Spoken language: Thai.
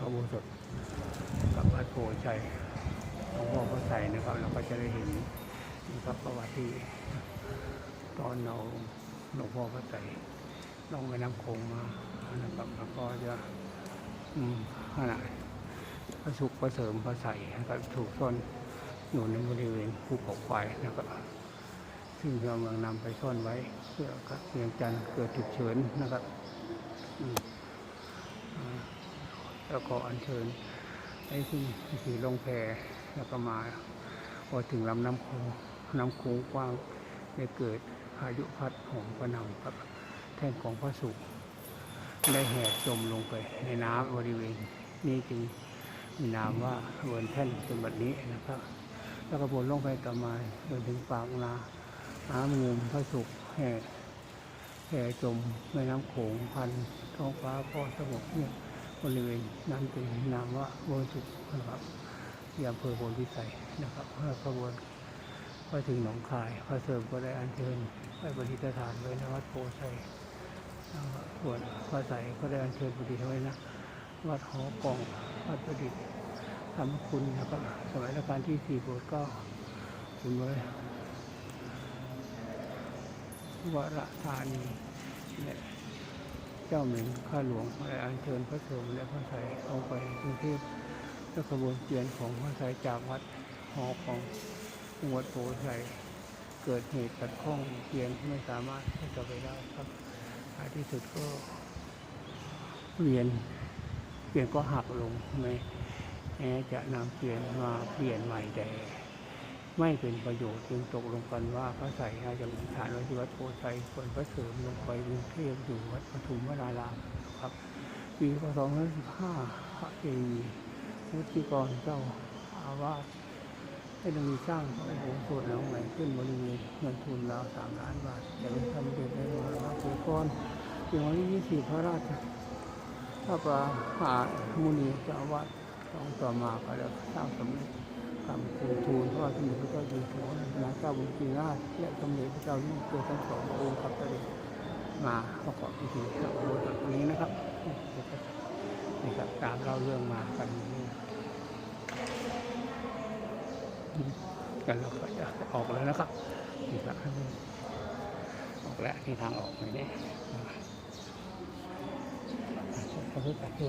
พระอุโบสถกับวัดโพชัยหลวงพ่อพระใส่นะครับเราก็จะได้เห็นนะครับประวัติที่ตอนเราหลวงพ่อพระใส่ลงไปน้ำโขงมานะครับแล้วก็จะอืมขนาดพระสุขพระเสริมพระใส่นะครับถูกซ่อนอยู่ในบริเวณภูเขาไฟนะครับซึ่งเรากำลังนำไปซ่อนไว้เพื่อครับเพียงจันเกิดฉุกเฉินนะครับอืม แล้วก็อัญเชิญไอ้ที่สีลงแพแล้วก็มาพอถึงลำน้ำโขงน้ำโขงกว้างได้เกิดพายุพัดโหมกระหน่ำกับ แท่งของพระสุขได้แหกจมลงไปในน้ำบริเวณนี้จึงมีนามว่าเวินแท่นเป็นแบบนี้นะครับ แล้วก็บนลงไปต่อมาจนถึงปากนาน้ำงุมพระสุขแห่แห่จมแม่น้ำโขงพันท้องฟ้าก็สงบเงียบ บริเวณนั้นเป็นนามว่าโบนสุขนะครับที่อำเภอโพนพิสัยนะครับเพื่อขบวนไปถึงหนองคายพระเสริมก็ได้อัญเชิญไปปฏิสถานไว้ในวัดโพชัยนะครับส่วนพระใสก็ได้อัญเชิญปฏิสถานไว้นะวัดหอกองวัดประดิษฐ์ธรรมคุณนะครับสมัยรัชกาลที่สี่โปรดกล้าคุณไว้วรธานีและ เจ้าเหม็นข้าหลวงได้อัญเชิญพระสงฆ์และพระไตรเอาไปกรุงเทพและขบวนเกียนของพระไตรจากวัดหอของจังหวัดโพชัยเกิดเหตุขัดข้องเกียนไม่สามารถที่จะไปได้ครับท้ายที่สุดก็เวียนเปลี่ยนก็หักลงไม่แม้จะนำเปลี่ยนมาเปลี่ยนใหม่แต่ ไม่เป็นประโยชน์จึงตกลงกันว่าพระใส่อาจะฐานไว้ที่วัดโพชัยส่วนพระเสริมลงไปกรุงเทพอยู่วัดปทุมวนารามครับปีพศ2515พระเจดีย์วุฒิกรเจ้าอาวาสได้ดำเนินสร้างพระอุโบสถหลังใหม่ขึ้นบริเวณเงินทุนราวสามล้านบาทแต่ไม่ทำเด็จในวาระเสกรเพียงวันที่20พระราชพระประหามุนีเจ้าอาวาสต้องต่อมาก็ได้สร้างสำเร็จ คำทูลทูลพระบาทสมเด็จพระเจ้าอยู่หัวรัชกาเจ้าบุญกีราชและสมเด็จพระเจ้าอยู่หัวทั้งสององค์ครับเสด็จมาประกอบพิธีพระโบสถนี้นะครับนี่ครับตามเล่าเรื่องมากันนี่กันเราก็จะออกแล้วนะครับนี่ครับออกแล้วที่ทางออกนี่นี่พระพุทธเจ้